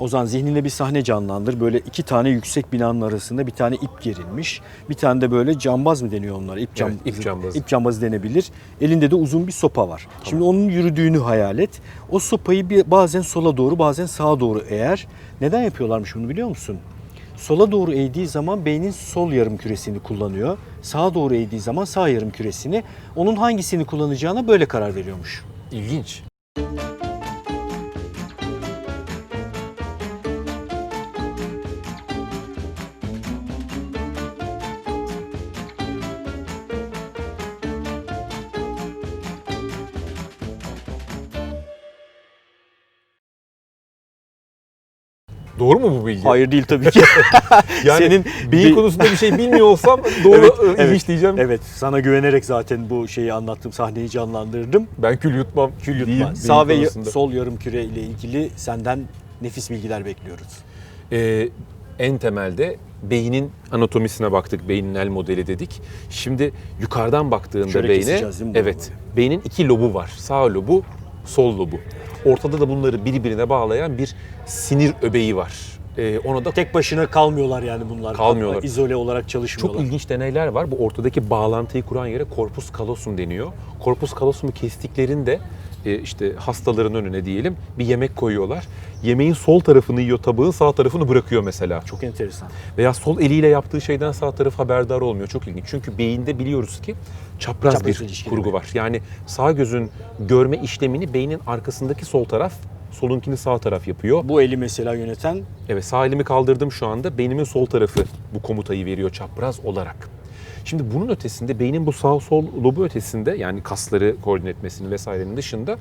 Ozan zihninde bir sahne canlandır. Böyle iki tane yüksek binanın arasında bir tane ip gerilmiş. Bir tane de böyle cambaz mı deniyor onlara? İp, cam, Evet, ip cambazı. İp cambazı denebilir. Elinde de uzun bir sopa var. Şimdi onun yürüdüğünü hayal et. O sopayı bir, bazen sola doğru bazen sağa doğru eğer. Neden yapıyorlarmış bunu biliyor musun? Sola doğru eğdiği zaman beynin sol yarım küresini kullanıyor. Sağa doğru eğdiği zaman sağ yarım küresini. Onun hangisini kullanacağına böyle karar veriyormuş. İlginç. Doğru mu bu bilgi? Hayır değil tabii ki. Yani Senin beyin bir- konusunda bir şey bilmiyor olsam doğru Evet, e, evet. ilginç diyeceğim. Evet, sana güvenerek zaten bu şeyi anlattım, sahneyi canlandırdım. Ben kül yutmam. Kül yutma. Sağ ve konusunda. sol yarım küre ile ilgili senden nefis bilgiler bekliyoruz. Ee, en temelde beynin anatomisine baktık. Beynin el modeli dedik. Şimdi yukarıdan baktığında Şöyle beyne evet. Beynin iki lobu var. Sağ lobu, sol lobu. Ortada da bunları birbirine bağlayan bir sinir öbeği var. Ee, ona da Tek başına kalmıyorlar yani bunlar. Kalmıyorlar. İzole olarak çok çalışmıyorlar. ilginç deneyler var. Bu ortadaki bağlantıyı kuran yere corpus callosum deniyor. Corpus callosumu kestiklerinde işte hastaların önüne diyelim bir yemek koyuyorlar. Yemeğin sol tarafını yiyor tabağın sağ tarafını bırakıyor mesela. Çok enteresan. Veya sol eliyle yaptığı şeyden sağ taraf haberdar olmuyor. Çok ilginç. Çünkü beyinde biliyoruz ki çapraz, Çapraz bir kurgu bir- var. Yani sağ gözün görme işlemini beynin arkasındaki sol taraf, solunkini sağ taraf yapıyor. Bu eli mesela yöneten Evet sağ elimi kaldırdım şu anda. Beynimin sol tarafı bu komutayı veriyor çapraz olarak. Şimdi bunun ötesinde beynin bu sağ sol lobu ötesinde yani kasları koordine etmesinin vesairenin dışında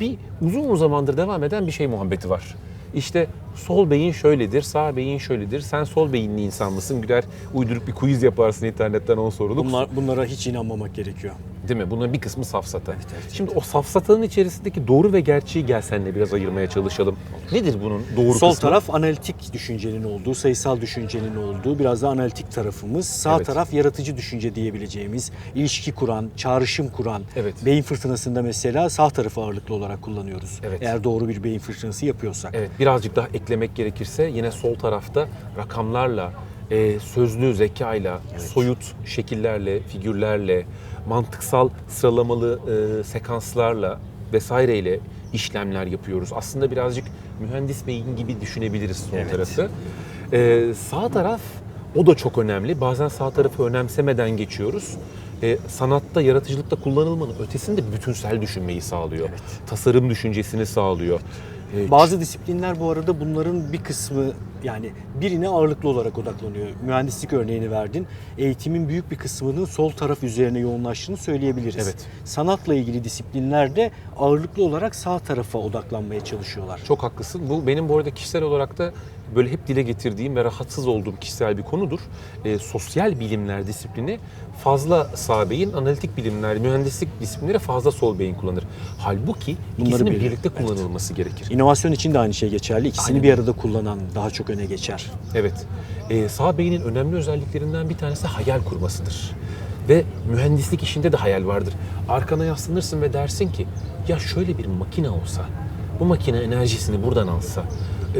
bir uzun zamandır devam eden bir şey muhabbeti var. İşte sol beyin şöyledir, sağ beyin şöyledir. Sen sol beyinli insan mısın? Gider uydurup bir quiz yaparsın internetten 10 soruluk. bunlar, bunlara hiç inanmamak gerekiyor. Değil mi? Bunların bir kısmı safsata. evet, Şimdi o safsatanın içerisindeki doğru ve gerçeği gel seninle biraz ayırmaya çalışalım. Nedir bunun doğru Sol kısmı? taraf analitik düşüncenin olduğu, sayısal düşüncenin olduğu, biraz da analitik tarafımız. Sağ Evet. taraf yaratıcı düşünce diyebileceğimiz, ilişki kuran, çağrışım kuran. Evet. Beyin fırtınasında mesela sağ tarafı ağırlıklı olarak kullanıyoruz. Evet. Eğer doğru bir beyin fırtınası yapıyorsak. Evet birazcık daha eklemek gerekirse yine sol tarafta rakamlarla, e, sözlü zekayla, soyut şekillerle, figürlerle, mantıksal sıralamalı e, sekanslarla vesaireyle işlemler yapıyoruz. Aslında birazcık mühendis beyin gibi düşünebiliriz sol Evet. tarafı. E, sağ taraf o da çok önemli. Bazen sağ tarafı önemsemeden geçiyoruz. E, sanatta, yaratıcılıkta kullanılmanın ötesinde bütünsel düşünmeyi sağlıyor. Evet. Tasarım düşüncesini sağlıyor. E, Bazı disiplinler bu arada bunların bir kısmı yani birine ağırlıklı olarak odaklanıyor. Mühendislik örneğini verdin. Eğitimin büyük bir kısmının sol taraf üzerine yoğunlaştığını söyleyebiliriz. Evet. Sanatla ilgili disiplinlerde ağırlıklı olarak sağ tarafa odaklanmaya çalışıyorlar. Çok haklısın. Bu benim bu arada kişisel olarak da böyle hep dile getirdiğim ve rahatsız olduğum kişisel bir konudur. E, sosyal bilimler disiplini fazla sağ beyin, analitik bilimler, mühendislik disiplinleri fazla sol beyin kullanır. Halbuki Bunları ikisinin bir- birlikte evet. kullanılması gerekir. İnovasyon için de aynı şey geçerli. İkisini Aynen. bir arada kullanan daha çok öne geçer. Evet. Ee, sağ beynin önemli özelliklerinden bir tanesi hayal kurmasıdır. Ve mühendislik işinde de hayal vardır. Arkana yaslanırsın ve dersin ki ya şöyle bir makine olsa, bu makine enerjisini buradan alsa, e,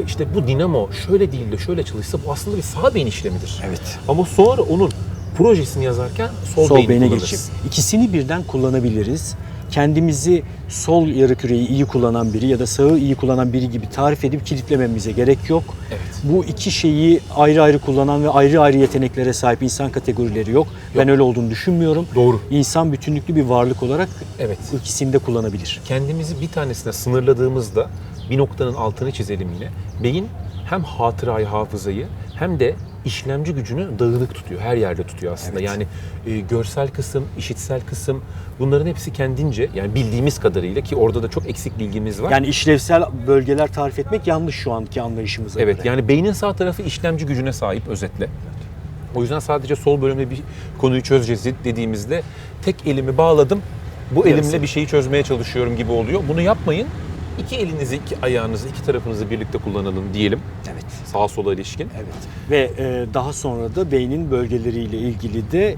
işte bu dinamo şöyle değil de şöyle çalışsa bu aslında bir sağ beyin işlemidir. Evet. Ama sonra onun projesini yazarken sol, Sol beyni beyne kullanırız. geçip ikisini birden kullanabiliriz. Kendimizi sol yarı küreyi iyi kullanan biri ya da sağı iyi kullanan biri gibi tarif edip kilitlememize gerek yok. Evet. Bu iki şeyi ayrı ayrı kullanan ve ayrı ayrı yeteneklere sahip insan kategorileri yok. Ben öyle olduğunu düşünmüyorum. Doğru. İnsan bütünlüklü bir varlık olarak Evet. ikisini de kullanabilir. kendimizi bir tanesine sınırladığımızda bir noktanın altını çizelim yine. Beyin hem hatırayı, hafızayı hem de işlemci gücünü dağınık tutuyor. Her yerde tutuyor aslında. Evet. Yani e, görsel kısım, işitsel kısım bunların hepsi kendince yani bildiğimiz kadarıyla ki orada da çok eksik bilgimiz var. Yani işlevsel bölgeler tarif etmek yanlış şu anki anlayışımıza evet göre. yani beynin sağ tarafı işlemci gücüne sahip özetle. O yüzden sadece sol bölümde bir konuyu çözeceğiz dediğimizde tek elimi bağladım. Bu elimle bir şeyi çözmeye çalışıyorum gibi oluyor. Bunu yapmayın. İki elinizi, iki ayağınızı, iki tarafınızı birlikte kullanalım diyelim. Evet. Sağa sola ilişkin. Evet. Ve e, daha sonra da beynin bölgeleriyle ilgili de e,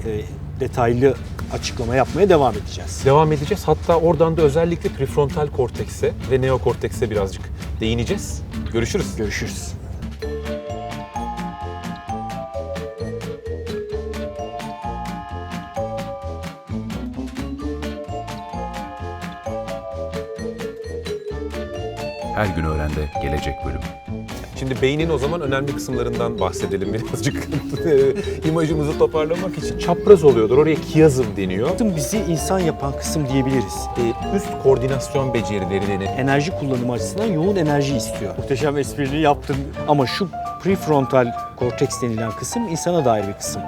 detaylı açıklama yapmaya devam edeceğiz. Devam edeceğiz. Hatta oradan da özellikle prefrontal kortekse ve neokortekse birazcık değineceğiz. Görüşürüz. Görüşürüz. Her gün öğrende gelecek bölüm. Şimdi beynin o zaman önemli kısımlarından bahsedelim birazcık. imajımızı toparlamak için. Çapraz oluyordur. Oraya kiyazım deniyor. Kısım bizi insan yapan kısım diyebiliriz. Ee, üst koordinasyon becerileri denen Enerji kullanımı açısından yoğun enerji istiyor. Muhteşem esprini yaptın ama şu prefrontal korteks denilen kısım insana dair bir kısım.